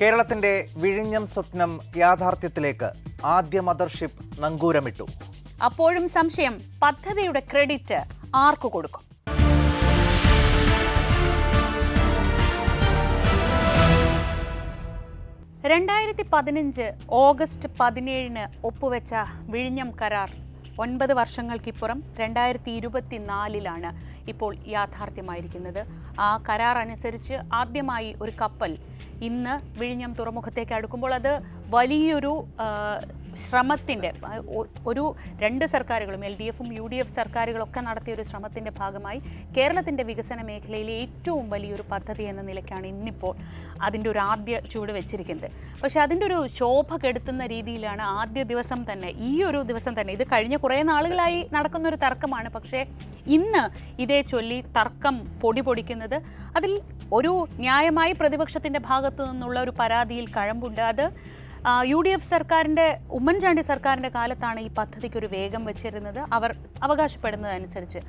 കേരളത്തിന്റെ വിഴിഞ്ഞം സ്വപ്നം യാഥാർത്ഥ്യത്തിലേക്ക് ആദ്യ മദർഷിപ്പ് നങ്കൂരമിട്ടു. അപ്പോഴും സംശയം പദ്ധതിയുടെ ക്രെഡിറ്റ് ആർക്കു കൊടുക്കും? രണ്ടായിരത്തി പതിനഞ്ച് ഓഗസ്റ്റ് പതിനേഴിന് ഒപ്പുവെച്ച വിഴിഞ്ഞം കരാർ ഒൻപത് വർഷങ്ങൾക്കിപ്പുറം രണ്ടായിരത്തി ഇരുപത്തിനാലിലാണ് ഇപ്പോൾ യാഥാർത്ഥ്യമായിരിക്കുന്നത്. ആ കരാർ അനുസരിച്ച് ആദ്യമായി ഒരു കപ്പൽ ഇന്ന് വിഴിഞ്ഞം തുറമുഖത്തേക്ക് അടുക്കുമ്പോൾ അത് വലിയൊരു ശ്രമത്തിന്റെ ഒരു രണ്ട് സർക്കാരുകളും എൽ ഡി എഫും യു ഡി എഫ് സർക്കാരുകളൊക്കെ നടത്തിയ ഒരു ശ്രമത്തിന്റെ ഭാഗമായി കേരളത്തിന്റെ വികസന മേഖലയിലെ ഏറ്റവും വലിയൊരു പദ്ധതി എന്ന നിലയ്ക്കാണ് ഇന്നിപ്പോൾ അതിന്റെ ഒരു ആദ്യ ചൂട് വെച്ചിരിക്കുന്നത്. പക്ഷേ അതിന്റെ ഒരു ശോഭ കെടുത്തുന്ന രീതിയിലാണ് ആദ്യ ദിവസം തന്നെ ഈ ഒരു ദിവസം തന്നെ ഇത് കഴിഞ്ഞ കുറേ നാളുകളായി നടക്കുന്ന ഒരു തർക്കമാണ്. പക്ഷേ ഇന്ന് ഇതേ ചൊല്ലി തർക്കം പൊടി പൊടിക്കുന്നത് അതിൽ ഒരു ന്യായമായി പ്രതിപക്ഷത്തിന്റെ ഭാഗത്തു നിന്നുള്ള ഒരു പരാതിയിൽ കഴമ്പുണ്ട്. അത് യു ഡി എഫ് സർക്കാരിന്റെ ഉമ്മൻചാണ്ടി സർക്കാരിന്റെ കാലത്താണ് ഈ പദ്ധതിക്ക് ഒരു വേഗം വെച്ചിരുന്നത്. അവർ അവകാശപ്പെടുന്നതനുസരിച്ച്.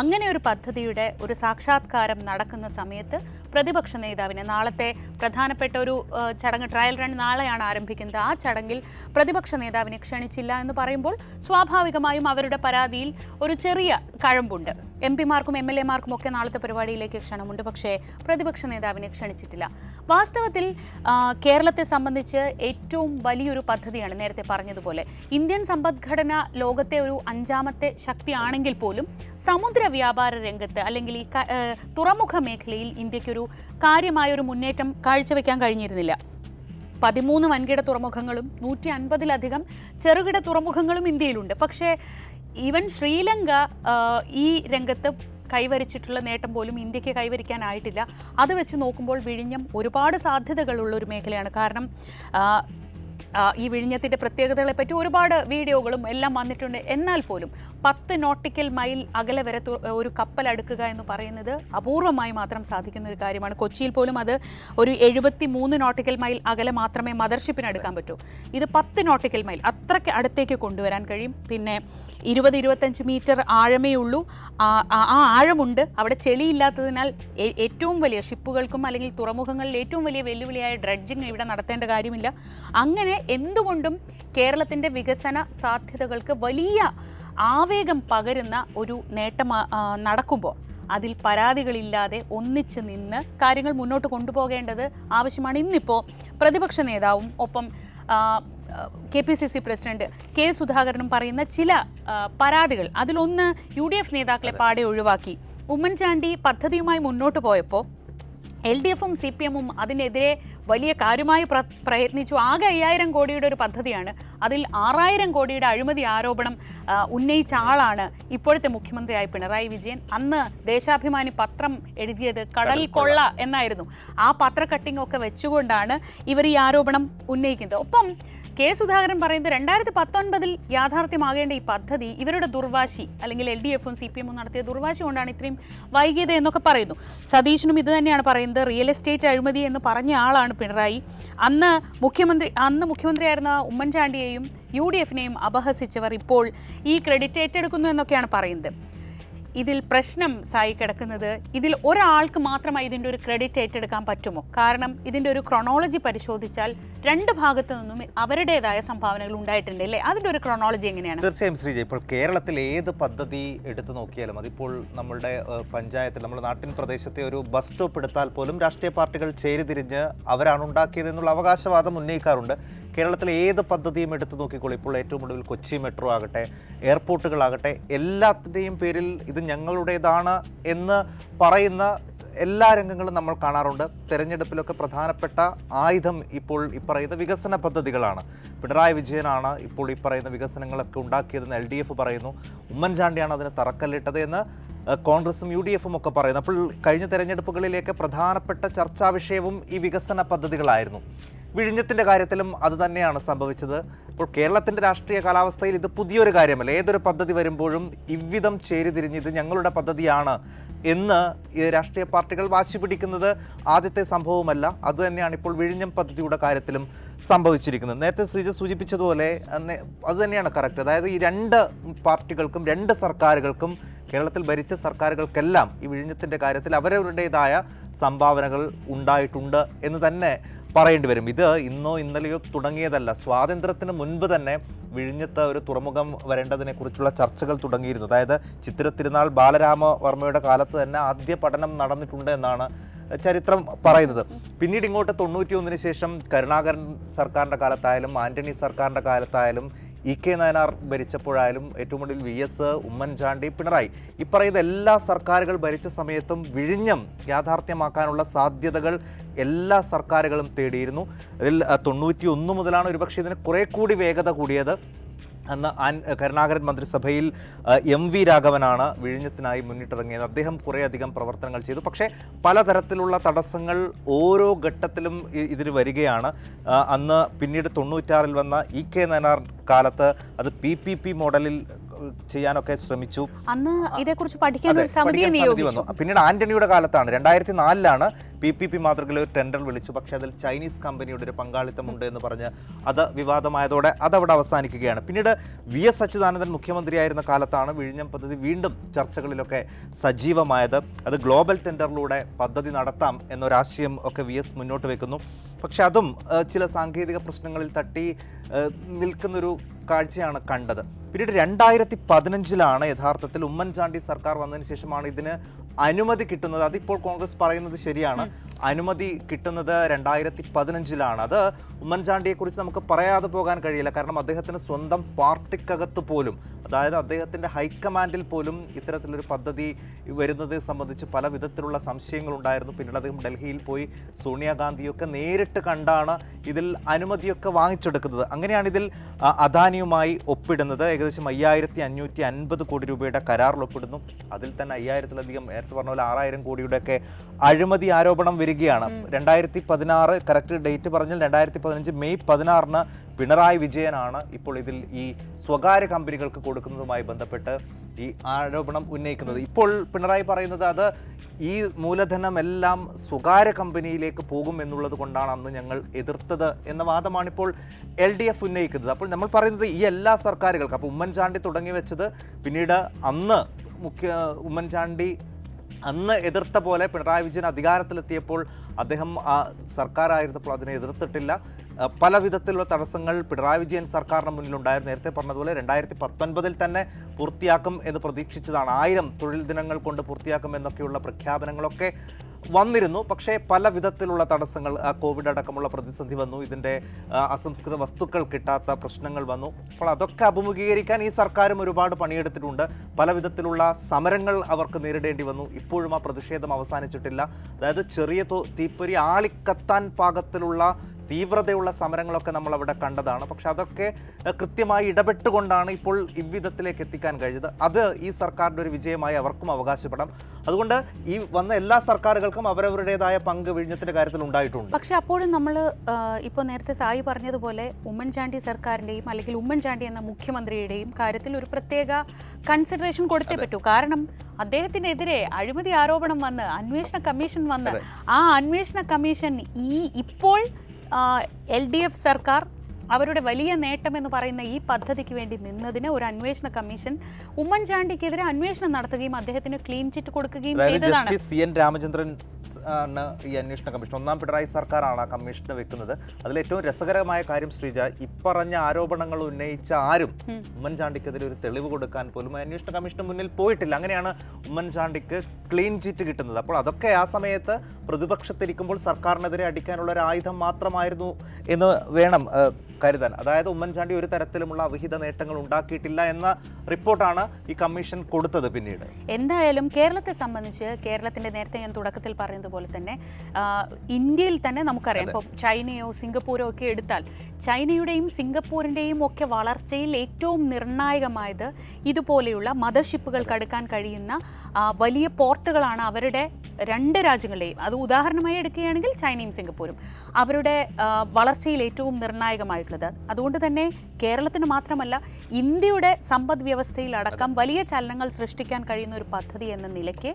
അങ്ങനെ ഒരു പദ്ധതിയുടെ ഒരു സാക്ഷാത്കാരം നടക്കുന്ന സമയത്ത് പ്രതിപക്ഷ നേതാവിനെ നാളത്തെ പ്രധാനപ്പെട്ട ഒരു ചടങ്ങ് ട്രയൽ റൺ നാളെയാണ് ആരംഭിക്കുന്നത്. ആ ചടങ്ങിൽ പ്രതിപക്ഷ നേതാവിനെ ക്ഷണിച്ചില്ല എന്ന് പറയുമ്പോൾ സ്വാഭാവികമായും അവരുടെ പരാതിയിൽ ഒരു ചെറിയ കഴമ്പുണ്ട്. എം പിമാർക്കും എം എൽ എമാർക്കും ഒക്കെ നാളത്തെ പരിപാടിയിലേക്ക് ക്ഷണമുണ്ട്. പക്ഷേ പ്രതിപക്ഷ നേതാവിനെ ക്ഷണിച്ചിട്ടില്ല. വാസ്തവത്തിൽ കേരളത്തെ സംബന്ധിച്ച് ഏറ്റവും വലിയൊരു പദ്ധതിയാണ് നേരത്തെ പറഞ്ഞതുപോലെ. ഇന്ത്യൻ സമ്പദ്ഘടന ലോകത്തെ ഒരു അഞ്ചാമത്തെ ശക്തിയാണെങ്കിൽ പോലും സമുദ്ര വ്യാപാര രംഗത്ത് അല്ലെങ്കിൽ ഈ തുറമുഖ മേഖലയിൽ ഇന്ത്യക്കൊരു കാര്യമായൊരു മുന്നേറ്റം കാഴ്ചവെക്കാൻ കഴിഞ്ഞിരുന്നില്ല. പതിമൂന്ന് വൻകിട തുറമുഖങ്ങളും നൂറ്റി അൻപതിലധികം ചെറുകിട തുറമുഖങ്ങളും ഇന്ത്യയിലുണ്ട്. പക്ഷേ ഈവൻ ശ്രീലങ്ക ഈ രംഗത്ത് കൈവരിച്ചിട്ടുള്ള നേട്ടം പോലും ഇന്ത്യയ്ക്ക് കൈവരിക്കാനായിട്ടില്ല. അത് വെച്ച് നോക്കുമ്പോൾ വിഴിഞ്ഞം ഒരുപാട് സാധ്യതകളുള്ള ഒരു മേഖലയാണ്. കാരണം ഈ വിഴിഞ്ഞത്തിന്റെ പ്രത്യേകതകളെ പറ്റി ഒരുപാട് വീഡിയോകളും എല്ലാം വന്നിട്ടുണ്ട്. എന്നാൽ പോലും പത്ത് നോട്ടിക്കൽ മൈൽ അകലെ വരെ ഒരു കപ്പൽ അടുക്കുക എന്ന് പറയുന്നത് അപൂർവമായി മാത്രം സാധിക്കുന്ന ഒരു കാര്യമാണ്. കൊച്ചിയിൽ പോലും അത് ഒരു എഴുപത്തി മൂന്ന് നോട്ടിക്കൽ മൈൽ അകലെ മാത്രമേ മദർഷിപ്പിന് അടുക്കാൻ പറ്റൂ. ഇത് പത്ത് നോട്ടിക്കൽ മൈൽ അത്രയ്ക്ക് അടുത്തേക്ക് കൊണ്ടുവരാൻ കഴിയും. പിന്നെ ഇരുപത് ഇരുപത്തഞ്ച് മീറ്റർ ആഴമേ ഉള്ളൂ. ആ ആഴമുണ്ട്. അവിടെ ചെളിയില്ലാത്തതിനാൽ ഏറ്റവും വലിയ ഷിപ്പുകൾക്കും അല്ലെങ്കിൽ തുറമുഖങ്ങളിൽ ഏറ്റവും വലിയ വെല്ലുവിളിയായ ഡ്രഡ്ജിങ് ഇവിടെ നടത്തേണ്ട കാര്യമില്ല. അങ്ങനെ എന്തുകൊണ്ടും കേരളത്തിന്റെ വികസന സാധ്യതകൾക്ക് വലിയ ആവേഗം പകരുന്ന ഒരു നേട്ടം നടക്കുമ്പോൾ അതിൽ പരാതികളില്ലാതെ ഒന്നിച്ച് നിന്ന് കാര്യങ്ങൾ മുന്നോട്ട് കൊണ്ടുപോകേണ്ടത് ആവശ്യമാണ്. ഇന്നിപ്പോൾ പ്രതിപക്ഷ നേതാവും ഒപ്പം K P C C president K സുധാകരനും പറയുന്ന ചില പരാതികൾ. അതിലൊന്ന് യു ഡി എഫ് നേതാക്കളെ പാടെ ഒഴിവാക്കി. ഉമ്മൻചാണ്ടി പദ്ധതിയുമായി മുന്നോട്ട് പോയപ്പോൾ എൽ ഡി എഫും സി പി എമ്മും അതിനെതിരെ വലിയ കാര്യമായി പ്ര പ്രയത്നിച്ചു. ആകെ അയ്യായിരം കോടിയുടെ ഒരു പദ്ധതിയാണ്. അതിൽ ആറായിരം കോടിയുടെ അഴിമതി ആരോപണം ഉന്നയിച്ച ആളാണ് ഇപ്പോഴത്തെ മുഖ്യമന്ത്രിയായ പിണറായി വിജയൻ. അന്ന് ദേശാഭിമാനി പത്രം എഴുതിയത് കടൽ കൊള്ള എന്നായിരുന്നു. ആ പത്ര കട്ടിംഗ് ഒക്കെ വെച്ചുകൊണ്ടാണ് ഇവർ ഈ ആരോപണം ഉന്നയിക്കുന്നത്. ഒപ്പം കെ സുധാകരൻ പറയുന്നത് രണ്ടായിരത്തി പത്തൊൻപതിൽ യാഥാർത്ഥ്യമാകേണ്ട ഈ പദ്ധതി ഇവരുടെ ദുർവാശി അല്ലെങ്കിൽ എൽ ഡി എഫും സി പി എമ്മും നടത്തിയ ദുർവാശി കൊണ്ടാണ് ഇത്രയും വൈകിയത് എന്നൊക്കെ പറയുന്നു. സതീഷിനും ഇത് തന്നെയാണ് പറയുന്നത് റിയൽ എസ്റ്റേറ്റ് അഴിമതി എന്ന് പറഞ്ഞ ആളാണ് പിണറായി. അന്ന് മുഖ്യമന്ത്രി അന്ന് മുഖ്യമന്ത്രിയായിരുന്ന ഉമ്മൻചാണ്ടിയെയും യു ഡി എഫിനെയും അപഹസിച്ചവർ ഇപ്പോൾ ഈ ക്രെഡിറ്റ് ഏറ്റെടുക്കുന്നു എന്നൊക്കെയാണ് പറയുന്നത്. ഇതിൽ പ്രശ്നം സായി കിടക്കുന്നത് ഇതിൽ ഒരാൾക്ക് മാത്രമായി ഇതിന്റെ ഒരു ക്രെഡിറ്റ് ഏറ്റെടുക്കാൻ പറ്റുമോ? കാരണം ഇതിന്റെ ഒരു ക്രൊണോളജി പരിശോധിച്ചാൽ രണ്ട് ഭാഗത്തു നിന്നും അവരുടേതായ സംഭാവനകൾ ഉണ്ടായിട്ടുണ്ട് അല്ലേ? അതിന്റെ ഒരു ക്രൊണോളജി എങ്ങനെയാണ്? തീർച്ചയായും ശ്രീജ ഇപ്പോൾ കേരളത്തിൽ ഏത് പദ്ധതി എടുത്തു നോക്കിയാലും അതിപ്പോൾ നമ്മുടെ പഞ്ചായത്തിൽ നമ്മുടെ നാട്ടിൻ പ്രദേശത്തെ ഒരു ബസ് സ്റ്റോപ്പ് എടുത്താൽ പോലും രാഷ്ട്രീയ പാർട്ടികൾ ചേരിതിരിഞ്ഞ് അവരാണ് ഉണ്ടാക്കിയത് എന്നുള്ള അവകാശവാദം ഉന്നയിക്കാറുണ്ട്. കേരളത്തിലെ ഏത് പദ്ധതിയും എടുത്തു നോക്കിക്കോളൂ. ഇപ്പോൾ ഏറ്റവും ഒടുവിൽ കൊച്ചി മെട്രോ ആകട്ടെ എയർപോർട്ടുകളാകട്ടെ എല്ലാത്തിന്റെയും പേരിൽ ഇത് ഞങ്ങളുടേതാണ് എന്ന് പറയുന്ന എല്ലാ രംഗങ്ങളും നമ്മൾ കാണാറുണ്ട്. തെരഞ്ഞെടുപ്പിലൊക്കെ പ്രധാനപ്പെട്ട ആയുധം ഇപ്പോൾ ഈ പറയുന്ന വികസന പദ്ധതികളാണ്. പിണറായി വിജയനാണ് ഇപ്പോൾ ഈ പറയുന്ന വികസനങ്ങളൊക്കെ ഉണ്ടാക്കിയതെന്ന് എൽ ഡി എഫ് പറയുന്നു. ഉമ്മൻചാണ്ടിയാണ് അതിന് തറക്കല്ലിട്ടത് എന്ന് കോൺഗ്രസും യു ഡി എഫും ഒക്കെ പറയുന്നു. അപ്പോൾ കഴിഞ്ഞ തെരഞ്ഞെടുപ്പുകളിലേക്ക് പ്രധാനപ്പെട്ട ചർച്ചാ വിഷയവും ഈ വികസന പദ്ധതികളായിരുന്നു. വിഴിഞ്ഞത്തിന്റെ കാര്യത്തിലും അത് തന്നെയാണ് സംഭവിച്ചത്. ഇപ്പോൾ കേരളത്തിന്റെ രാഷ്ട്രീയ കാലാവസ്ഥയിൽ ഇത് പുതിയൊരു കാര്യമല്ല. ഏതൊരു പദ്ധതി വരുമ്പോഴും ഇவ்விധം ചേരിതിരിഞ്ഞ് ഇത് ഞങ്ങളുടെ പദ്ധതിയാണ് എന്ന് ഈ രാഷ്ട്രീയ പാർട്ടികൾ വാശി പിടിക്കുന്നത് ആദ്യത്തെ സംഭവമല്ല അത് തന്നെയാണ് ഇപ്പോൾ വിഴിഞ്ഞം പദ്ധതിയുടെ കാര്യത്തിലും സംഭവിച്ചിരിക്കുന്നത്. നേരത്തെ ശ്രീജ സൂചിപ്പിച്ചതുപോലെ അത് തന്നെയാണ് കറക്റ്റ് അതായത് ഈ രണ്ട് പാർട്ടികൾക്കും രണ്ട് സർക്കാരുകൾക്കും കേരളത്തിൽ ഭരിച്ച സർക്കാരുകൾക്കെല്ലാം ഈ വിഴിഞ്ഞത്തിന്റെ കാര്യത്തിൽ അവരവരുടേതായ സംഭാവനകൾ ഉണ്ടായിട്ടുണ്ട് എന്ന് തന്നെ പറയേണ്ടി വരും. ഇത് ഇന്നോ ഇന്നലെയോ തുടങ്ങിയതല്ല. സ്വാതന്ത്ര്യത്തിന് മുൻപ് തന്നെ വിഴിഞ്ഞത്ത് ഒരു തുറമുഖം വരേണ്ടതിനെ കുറിച്ചുള്ള ചർച്ചകൾ തുടങ്ങിയിരുന്നു. അതായത് ചിത്തിര തിരുനാൾ ബാലരാമവർമ്മയുടെ കാലത്ത് തന്നെ ആദ്യ പഠനം നടന്നിട്ടുണ്ട് എന്നാണ് ചരിത്രം പറയുന്നത്. പിന്നീട് ഇങ്ങോട്ട് തൊണ്ണൂറ്റി ഒന്നിന് ശേഷം കരുണാകരൻ സർക്കാരിന്റെ കാലത്തായാലും ആന്റണി സർക്കാരിന്റെ കാലത്തായാലും ഇ കെ നയനാർ ഭരിച്ചപ്പോഴായാലും ഏറ്റവും കൂടുതൽ വി എസ് ഉമ്മൻചാണ്ടി പിണറായി. ഈ പറയുന്ന എല്ലാ സർക്കാരുകൾ ഭരിച്ച സമയത്തും വിഴിഞ്ഞം യാഥാർത്ഥ്യമാക്കാനുള്ള സാധ്യതകൾ എല്ലാ സർക്കാരുകളും തേടിയിരുന്നു. അതിൽ തൊണ്ണൂറ്റി ഒന്ന് മുതലാണ് ഒരുപക്ഷെ ഇതിന് കുറെ കൂടി വേഗത കൂടിയത്. അന്ന് കരുണാകരൻ മന്ത്രിസഭയിൽ എം വി രാഘവനാണ് വിഴിഞ്ഞത്തിനായി മുന്നിട്ടിറങ്ങിയത്. അദ്ദേഹം കുറേയധികം പ്രവർത്തനങ്ങൾ ചെയ്തു. പക്ഷേ പലതരത്തിലുള്ള തടസ്സങ്ങൾ ഓരോ ഘട്ടത്തിലും ഇതിന് വരികയാണ്. അന്ന് പിന്നീട് തൊണ്ണൂറ്റാറിൽ വന്ന ഇ കെ നയനാർ കാലത്ത് അത് പി പി പി മോഡലിൽ ചെയ്യാനൊക്കെ ശ്രമിച്ചു. അന്ന് ഇതേക്കുറിച്ച് പഠിക്കാൻ ഒരു സമിതിയെ സമിതി നിയോഗിച്ചു. പിന്നീട് ആന്റണിയുടെ കാലത്താണ്. രണ്ടായിരത്തി നാലിലാണ് പി പി പി മാതൃകയിൽ ഒരു ടെൻഡർ വിളിച്ചു. പക്ഷേ അതിൽ ചൈനീസ് കമ്പനിയുടെ ഒരു പങ്കാളിത്തമുണ്ട് എന്ന് പറഞ്ഞ് അത് വിവാദമായതോടെ അതവിടെ അവസാനിക്കുകയാണ്. പിന്നീട് വി എസ് അച്യുതാനന്ദൻ മുഖ്യമന്ത്രിയായിരുന്ന കാലത്താണ് വിഴിഞ്ഞം പദ്ധതി വീണ്ടും ചർച്ചകളിലൊക്കെ സജീവമായത്. അത് ഗ്ലോബൽ ടെൻഡറിലൂടെ പദ്ധതി നടത്താം എന്നൊരാശയം ഒക്കെ വി എസ് മുന്നോട്ട് വെക്കുന്നു. പക്ഷെ അതും ചില സാങ്കേതിക പ്രശ്നങ്ങളിൽ തട്ടി നിൽക്കുന്നൊരു കാഴ്ചയാണ് കണ്ടത്. പിന്നീട് രണ്ടായിരത്തി പതിനഞ്ചിലാണ് യഥാർത്ഥത്തിൽ ഉമ്മൻചാണ്ടി സർക്കാർ വന്നതിന് ശേഷമാണ് ഇതിന് അനുമതി കിട്ടുന്നത് അതിപ്പോൾ കോൺഗ്രസ് പറയുന്നത് ശരിയാണ്. അനുമതി കിട്ടുന്നത് രണ്ടായിരത്തി പതിനഞ്ചിലാണ് അത് ഉമ്മൻചാണ്ടിയെ കുറിച്ച് നമുക്ക് പറയാതെ പോകാൻ കഴിയില്ല. കാരണം അദ്ദേഹത്തിന് സ്വന്തം പാർട്ടിക്കകത്ത് പോലും അതായത് അദ്ദേഹത്തിന്റെ ഹൈക്കമാൻഡിൽ പോലും ഇത്തരത്തിലൊരു പദ്ധതി വരുന്നത് സംബന്ധിച്ച് പല വിധത്തിലുള്ള സംശയങ്ങളുണ്ടായിരുന്നു. പിന്നീട് അദ്ദേഹം ഡൽഹിയിൽ പോയി സോണിയാഗാന്ധിയൊക്കെ നേരിട്ട് കണ്ടാണ് ഇതിൽ അനുമതിയൊക്കെ വാങ്ങിച്ചെടുക്കുന്നത്. അങ്ങനെയാണ് ഇതിൽ അദാനിയുമായി ഒപ്പിടുന്നത്. ഏകദേശം അയ്യായിരത്തി അഞ്ഞൂറ്റി അൻപത് കോടി രൂപയുടെ കരാറിൽ ഒപ്പിടുന്നു. അതിൽ തന്നെ അയ്യായിരത്തിലധികം നേരത്തെ പറഞ്ഞ പോലെ ആറായിരം കോടിയുടെയൊക്കെ അഴിമതി ആരോപണം വരികയാണ്. രണ്ടായിരത്തി പതിനാറ് കറക്റ്റ് ഡേറ്റ് പറഞ്ഞാൽ രണ്ടായിരത്തി പതിനഞ്ച് മെയ് പതിനാറിന് പിണറായി വിജയനാണ് ഇപ്പോൾ ഇതിൽ ഈ സ്വകാര്യ കമ്പനികൾക്ക് കൊടുക്കുന്നതുമായി ബന്ധപ്പെട്ട് ഈ ആരോപണം ഉന്നയിക്കുന്നത്. ഇപ്പോൾ പിണറായി പറയുന്നത് അത് ഈ മൂലധനമെല്ലാം സ്വകാര്യ കമ്പനിയിലേക്ക് പോകും എന്നുള്ളത് കൊണ്ടാണ് അന്ന് ഞങ്ങൾ എതിർത്തത് എന്ന വാദമാണ് ഇപ്പോൾ എൽ ഡി എഫ് ഉന്നയിക്കുന്നത്. അപ്പോൾ നമ്മൾ പറയുന്നത് ഈ എല്ലാ സർക്കാരുകൾക്കും അപ്പോൾ ഉമ്മൻചാണ്ടി തുടങ്ങി വെച്ചത് പിന്നീട് അന്ന് മുഖ്യ ഉമ്മൻചാണ്ടി അന്ന് എതിർത്ത പോലെ പിണറായി വിജയൻ അധികാരത്തിലെത്തിയപ്പോൾ അദ്ദേഹം ആ സർക്കാരായിരുന്നപ്പോൾ അതിനെ എതിർത്തിട്ടില്ല. പല വിധത്തിലുള്ള തടസ്സങ്ങൾ പിണറായി വിജയൻ സർക്കാരിന് മുന്നിലുണ്ടായിരുന്നു. നേരത്തെ പറഞ്ഞതുപോലെ രണ്ടായിരത്തി പത്തൊൻപതിൽ തന്നെ പൂർത്തിയാക്കും എന്ന് പ്രതീക്ഷിച്ചതാണ്. ആയിരം തൊഴിൽ ദിനങ്ങൾ കൊണ്ട് പൂർത്തിയാക്കും എന്നൊക്കെയുള്ള പ്രഖ്യാപനങ്ങളൊക്കെ വന്നിരുന്നു. പക്ഷേ പല വിധത്തിലുള്ള തടസ്സങ്ങൾ കോവിഡ് അടക്കമുള്ള പ്രതിസന്ധി വന്നു. ഇതിന്റെ അസംസ്കൃത വസ്തുക്കൾ കിട്ടാത്ത പ്രശ്നങ്ങൾ വന്നു. അപ്പോൾ അതൊക്കെ അഭിമുഖീകരിക്കാൻ ഈ സർക്കാരും ഒരുപാട് പണിയെടുത്തിട്ടുണ്ട്. പല വിധത്തിലുള്ള സമരങ്ങൾ അവർക്ക് നേരിടേണ്ടി വന്നു. ഇപ്പോഴും ആ പ്രതിഷേധം അവസാനിച്ചിട്ടില്ല. അതായത് ചെറിയ തീപ്പൊരി ആളിക്കത്താൻ പാകത്തിലുള്ള തീവ്രതയുള്ള സമരങ്ങളൊക്കെ നമ്മൾ അവിടെ കണ്ടതാണ്. പക്ഷെ അതൊക്കെ കൃത്യമായി ഇടപെട്ടുകൊണ്ടാണ് ഇപ്പോൾ ഇவ்விധത്തിലേക്ക് എത്തിക്കാൻ കഴിഞ്ഞത്. അത് ഈ സർക്കാരിന്റെ ഒരു വിജയമായി അവർക്കും അവകാശപ്പെടാം. അതുകൊണ്ട് ഈ വന്ന എല്ലാ സർക്കാരുകൾക്കും അവരവരുടേതായ പങ്ക് വിഴിഞ്ഞത്തിന്റെ കാര്യത്തിൽ ഉണ്ടായിട്ടുണ്ട്. പക്ഷെ അപ്പോഴും നമ്മൾ ഇപ്പോൾ നേരത്തെ സായി പറഞ്ഞതുപോലെ ഉമ്മൻചാണ്ടി സർക്കാരിന്റെയും അല്ലെങ്കിൽ ഉമ്മൻചാണ്ടി എന്ന മുഖ്യമന്ത്രിയുടെയും കാര്യത്തിൽ ഒരു പ്രത്യേക കൺസിഡറേഷൻ കൊടുത്തേ പറ്റൂ. കാരണം അദ്ദേഹത്തിനെതിരെ അഴിമതി ആരോപണം വന്ന് അന്വേഷണ കമ്മീഷൻ വന്ന് ആ അന്വേഷണ കമ്മീഷൻ ഈ ഇപ്പോൾ എൽ ഡി എഫ് സർക്കാർ അവരുടെ വലിയ നേട്ടം എന്ന് പറയുന്ന ഈ പദ്ധതിക്ക് വേണ്ടി നിന്നതിന് ഒരു അന്വേഷണ കമ്മീഷൻ ഉമ്മൻചാണ്ടിക്കെതിരെ അന്വേഷണം നടത്തുകയും അദ്ദേഹത്തിന് ക്ലീൻ ചിറ്റ് കൊടുക്കുകയും ചെയ്തതാണ്. സി എൻ രാമചന്ദ്രൻ ആണ് ഈ അന്വേഷണ കമ്മീഷൻ. ഒന്നാം പിണറായി സർക്കാരാണ് ആ കമ്മീഷനെ വെക്കുന്നത്. അതിൽ ഏറ്റവും രസകരമായ കാര്യം ശ്രീജ ഇപ്പറഞ്ഞ ആരോപണങ്ങൾ ഉന്നയിച്ച ആരും ഉമ്മൻചാണ്ടിക്കെതിരെ ഒരു തെളിവ് കൊടുക്കാൻ പോലും അന്വേഷണ കമ്മീഷന് മുന്നിൽ പോയിട്ടില്ല. അങ്ങനെയാണ് ഉമ്മൻചാണ്ടിക്ക് ക്ലീൻ ചിറ്റ് കിട്ടുന്നത്. അപ്പോൾ അതൊക്കെ ആ സമയത്ത് പ്രതിപക്ഷത്തിരിക്കുമ്പോൾ സർക്കാരിനെതിരെ അടിക്കാനുള്ള ഒരു ആയുധം മാത്രമായിരുന്നു എന്ന് വേണം കരുതാൻ അതായത് ഉമ്മൻചാണ്ടി ഒരു തരത്തിലുമുള്ള അവിഹിത നേട്ടങ്ങൾ ഉണ്ടാക്കിയിട്ടില്ല എന്ന റിപ്പോർട്ടാണ് ഈ കമ്മീഷൻ കൊടുത്തത് പിന്നീട്. എന്തായാലും കേരളത്തെ സംബന്ധിച്ച് കേരളത്തിന്റെ നേരത്തെ ഞാൻ തുടക്കത്തിൽ പറയുന്നത് പോലെ തന്നെ ഇന്ത്യയിൽ തന്നെ നമുക്കറിയാം. ഇപ്പം ചൈനയോ സിംഗപ്പൂരോ ഒക്കെ എടുത്താൽ ചൈനയുടെയും സിംഗപ്പൂരിന്റെയും ഒക്കെ വളർച്ചയിൽ ഏറ്റവും നിർണായകമായത് ഇതുപോലെയുള്ള മദർഷിപ്പുകൾ കടക്കാൻ കഴിയുന്ന വലിയ പോർട്ടുകളാണ് അവരുടെ രണ്ട് രാജ്യങ്ങളുടെയും. അത് ഉദാഹരണമായി എടുക്കുകയാണെങ്കിൽ ചൈനയും സിംഗപ്പൂരും. അവരുടെ വളർച്ചയിൽ ഏറ്റവും നിർണായകമായിട്ടുള്ളത് അതുകൊണ്ട് തന്നെ കേരളത്തിന് മാത്രമല്ല ഇന്ത്യയുടെ സമ്പദ് വ്യവസ്ഥയിലടക്കം വലിയ ചലനങ്ങൾ സൃഷ്ടിക്കാൻ കഴിയുന്ന ഒരു പദ്ധതി എന്ന നിലയ്ക്ക്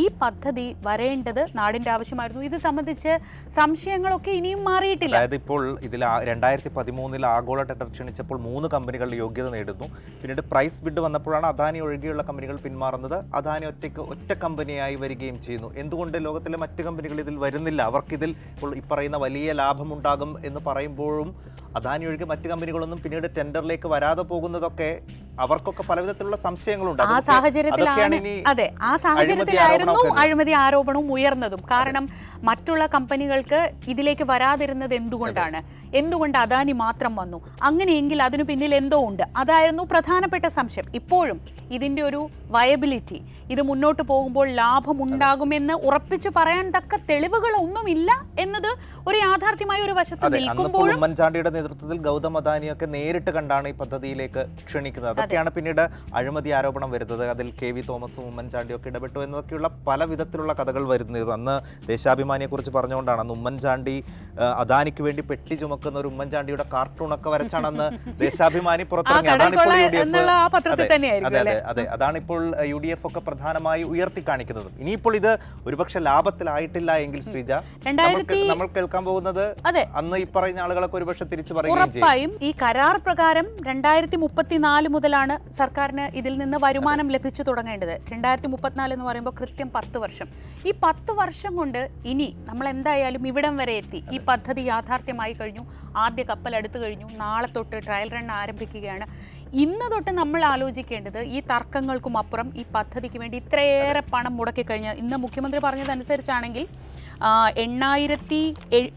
ഈ പദ്ധതി വരേണ്ടത് നാടിന്റെ ആവശ്യമായിരുന്നു. ഇത് സംബന്ധിച്ച് സംശയങ്ങളൊക്കെ ഇനിയും മാറിയിട്ടില്ല. അതായത് ഇപ്പോൾ ഇതിൽ രണ്ടായിരത്തി പതിമൂന്നിൽ ആഗോള ടെൻഡർ ക്ഷണിച്ചപ്പോൾ മൂന്ന് കമ്പനികൾ യോഗ്യത നേടുന്നു. പിന്നീട് പ്രൈസ് ബിഡ് വന്നപ്പോഴാണ് അദാനി ഒഴികെയുള്ള കമ്പനികൾ പിന്മാറുന്നത്. അദാനി ഒറ്റയ്ക്ക് ഒറ്റ കമ്പനിയായി വരികയും ചെയ്യുന്നു. എന്തുകൊണ്ട് ലോകത്തിലെ മറ്റ് കമ്പനികൾ ഇതിൽ വരുന്നില്ല? അവർക്കിതിൽ ഇപ്പോൾ ഈ പറയുന്ന വലിയ ലാഭമുണ്ടാകും എന്ന് പറയുമ്പോഴും അദാനി ഒഴികെ മറ്റ് കമ്പനികളൊന്നും പിന്നീട് ടെൻഡറിലേക്ക് വരാതെ പോകുന്നതൊക്കെ അവർക്കൊക്കെ പലവിധത്തിലുള്ള സംശയങ്ങളുണ്ട്. ആ സാഹചര്യത്തിലാണ് അതെ ആ സാഹചര്യത്തിലായിരുന്നു. അഴിമതി ആരോപണവും ഉയർന്നതും. കാരണം മറ്റുള്ള കമ്പനികൾക്ക് ഇതിലേക്ക് വരാതിരുന്നത് എന്തുകൊണ്ടാണ്? എന്തുകൊണ്ട് അദാനി മാത്രം വന്നു? അങ്ങനെയെങ്കിൽ അതിനു പിന്നിൽ എന്തോ ഉണ്ട്? അതായിരുന്നു പ്രധാനപ്പെട്ട സംശയം. ഇപ്പോഴും ഇതിന്റെ ഒരു വയബിലിറ്റി. ഇത് മുന്നോട്ട് പോകുമ്പോൾ ലാഭമുണ്ടാകുമെന്ന് ഉറപ്പിച്ചു പറയാൻ തക്ക തെളിവുകളൊന്നുമില്ല എന്നത് ഒരു യാഥാർത്ഥ്യമായ ഒരു വശത്ത് നിൽക്കുമ്പോഴും ഉമ്മൻചാണ്ടിയുടെ നേതൃത്വത്തിൽ ഗൗതം അദാനിയൊക്കെ നേരിട്ട് കണ്ടാണ് ഈ പദ്ധതിയിലേക്ക് ക്ഷണിക്കുന്നത്. അതൊക്കെയാണ് പിന്നീട് അഴിമതി ആരോപണം വരുന്നത്. അതിൽ കെ വി തോമസും ഉമ്മൻചാണ്ടിയും ഒക്കെ ഇടപെട്ടു എന്നൊക്കെയുള്ള പല വിധത്തിലുള്ള കഥകൾ വരുന്നത്. അന്ന് ദേശാഭിമാനിയെക്കുറിച്ച് പറഞ്ഞുകൊണ്ടാണ് അന്ന് ഉമ്മൻചാണ്ടി അദാനിക്ക് വേണ്ടി പെട്ടി ചുമക്കുന്ന ഒരു ഉമ്മൻചാണ്ടിയുടെ കാർട്ടൂണൊക്കെ വരച്ചാണ് അന്ന് ദേശാഭിമാനി പുറത്തിറങ്ങി അതാണ് ഇപ്പോൾ അതെ അതെ അതാണ് ഇപ്പോൾ യു ഡി എഫ് ഒക്കെ പ്രധാനമായി ഉയർത്തി കാണിക്കുന്നത്. ഇനിയിപ്പോൾ ഇത് ഒരുപക്ഷെ ലാഭത്തിലായിട്ടില്ല എങ്കിൽ ശ്രീജ നമ്മൾ കേൾക്കാൻ പോകുന്നത് അതെ. അന്ന് ഈ പറയുന്ന ആളുകളൊക്കെ ഒരുപക്ഷെ തിരിച്ചു ഉറപ്പായും ഈ കരാർ പ്രകാരം രണ്ടായിരത്തി മുപ്പത്തിനാല് മുതലാണ് സർക്കാരിന് ഇതിൽ നിന്ന് വരുമാനം ലഭിച്ചു തുടങ്ങേണ്ടത്. രണ്ടായിരത്തി മുപ്പത്തിനാല് എന്ന് പറയുമ്പോൾ കൃത്യം പത്ത് വർഷം. ഈ പത്ത് വർഷം കൊണ്ട് ഇനി നമ്മൾ എന്തായാലും ഇവിടം വരെ എത്തി. ഈ പദ്ധതി യാഥാർത്ഥ്യമായി കഴിഞ്ഞു. ആദ്യ കപ്പൽ അടുത്തു കഴിഞ്ഞു. നാളെ തൊട്ട് ട്രയൽ റൺ ആരംഭിക്കുകയാണ്. ഇന്ന് തൊട്ട് നമ്മൾ ആലോചിക്കേണ്ടത് ഈ തർക്കങ്ങൾക്കും അപ്പുറം ഈ പദ്ധതിക്ക് വേണ്ടി ഇത്രയേറെ പണം മുടക്കി കഴിഞ്ഞ ഇന്ന് മുഖ്യമന്ത്രി പറഞ്ഞതനുസരിച്ചാണെങ്കിൽ എണ്ണായിരത്തി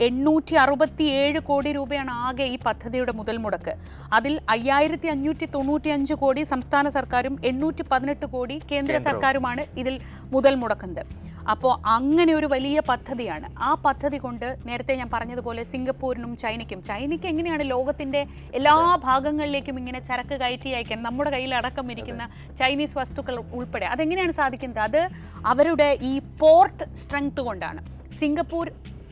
എണ്ണൂറ്റി അറുപത്തി ഏഴ് കോടി രൂപയാണ് ആകെ ഈ പദ്ധതിയുടെ മുതൽ മുടക്ക്. അതിൽ അയ്യായിരത്തി അഞ്ഞൂറ്റി തൊണ്ണൂറ്റി അഞ്ച് കോടി സംസ്ഥാന സർക്കാരും എണ്ണൂറ്റി പതിനെട്ട് കോടി കേന്ദ്ര സർക്കാരുമാണ് ഇതിൽ മുതൽ മുടക്കുന്നത്. അപ്പോൾ അങ്ങനെ ഒരു വലിയ പദ്ധതിയാണ്. ആ പദ്ധതി കൊണ്ട് നേരത്തെ ഞാൻ പറഞ്ഞതുപോലെ സിംഗപ്പൂരിനും ചൈനയ്ക്കും. ചൈനയ്ക്ക് എങ്ങനെയാണ് ലോകത്തിന്റെ എല്ലാ ഭാഗങ്ങളിലേക്കും ഇങ്ങനെ ചരക്ക് കയറ്റി അയക്കാൻ നമ്മുടെ കയ്യിൽ അടക്കം ഇരിക്കുന്ന ചൈനീസ് വസ്തുക്കൾ ഉൾപ്പെടെ അതെങ്ങനെയാണ് സാധിക്കുന്നത്? അത് അവരുടെ ഈ പോർട്ട് സ്ട്രെങ്ത് കൊണ്ടാണ്. സിംഗപ്പൂർ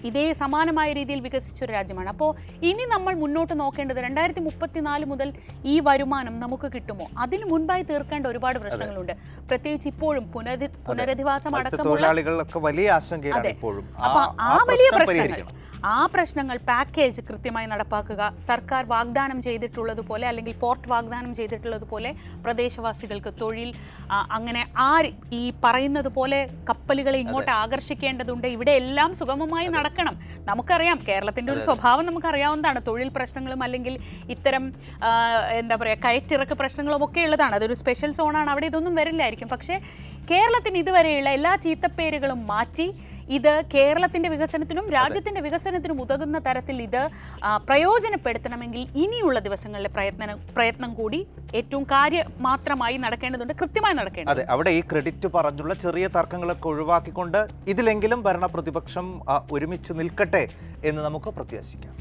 ഇതേ സമാനമായ രീതിയിൽ വികസിച്ച ഒരു രാജ്യമാണ്. അപ്പോൾ ഇനി നമ്മൾ മുന്നോട്ട് നോക്കേണ്ടത് രണ്ടായിരത്തി മുപ്പത്തിനാല് മുതൽ ഈ വരുമാനം നമുക്ക് കിട്ടുമോ? അതിന് മുൻപായി തീർക്കേണ്ട ഒരുപാട് പ്രശ്നങ്ങളുണ്ട്. പ്രത്യേകിച്ച് ഇപ്പോഴും പുനരധി പുനരധിവാസം അടക്കമുള്ള വലിയ അതെ. ആ വലിയ പ്രശ്നം പ്രശ്നങ്ങൾ ആ പ്രശ്നങ്ങൾ പാക്കേജ് കൃത്യമായി നടപ്പാക്കുക സർക്കാർ വാഗ്ദാനം ചെയ്തിട്ടുള്ളതുപോലെ അല്ലെങ്കിൽ പോർട്ട് വാഗ്ദാനം ചെയ്തിട്ടുള്ളതുപോലെ പ്രദേശവാസികൾക്ക് തൊഴിൽ അങ്ങനെ ആര് ഈ പറയുന്നത് പോലെ കപ്പലുകളെ ഇങ്ങോട്ട് ആകർഷിക്കേണ്ടതുണ്ട്. ഇവിടെ എല്ലാം സുഗമമായി നടക്കണം. നമുക്കറിയാം കേരളത്തിന്റെ ഒരു സ്വഭാവം നമുക്കറിയാവുന്നതാണ്. തൊഴിൽ പ്രശ്നങ്ങളും അല്ലെങ്കിൽ ഇത്തരം എന്താ പറയുക കയറ്റിറക്ക് പ്രശ്നങ്ങളും ഒക്കെ ഉള്ളതാണ്. അതൊരു സ്പെഷ്യൽ സോണാണ് അവിടെ ഇതൊന്നും വരില്ലായിരിക്കും. പക്ഷേ കേരളത്തിന് ഇതുവരെയുള്ള എല്ലാ ചീത്തപ്പേരുകളും മാറ്റി ഇത് കേരളത്തിന്റെ വികസനത്തിനും രാജ്യത്തിന്റെ വികസനത്തിനും ഉതകുന്ന തരത്തിൽ ഇത് പ്രയോജനപ്പെടുത്തണമെങ്കിൽ ഇനിയുള്ള ദിവസങ്ങളിലെ പ്രയത്നം പ്രയത്നം കൂടി ഏറ്റവും കാര്യ മാത്രമായി നടക്കേണ്ടതുണ്ട് കൃത്യമായി നടക്കേണ്ടത് അതെ അവിടെ ഈ ക്രെഡിറ്റ് പറഞ്ഞുള്ള ചെറിയ തർക്കങ്ങളൊക്കെ ഒഴിവാക്കിക്കൊണ്ട് ഇതിലെങ്കിലും ഭരണ പ്രതിപക്ഷം ഒരുമിച്ച് നിൽക്കട്ടെ എന്ന് നമുക്ക് പ്രത്യാശിക്കാം.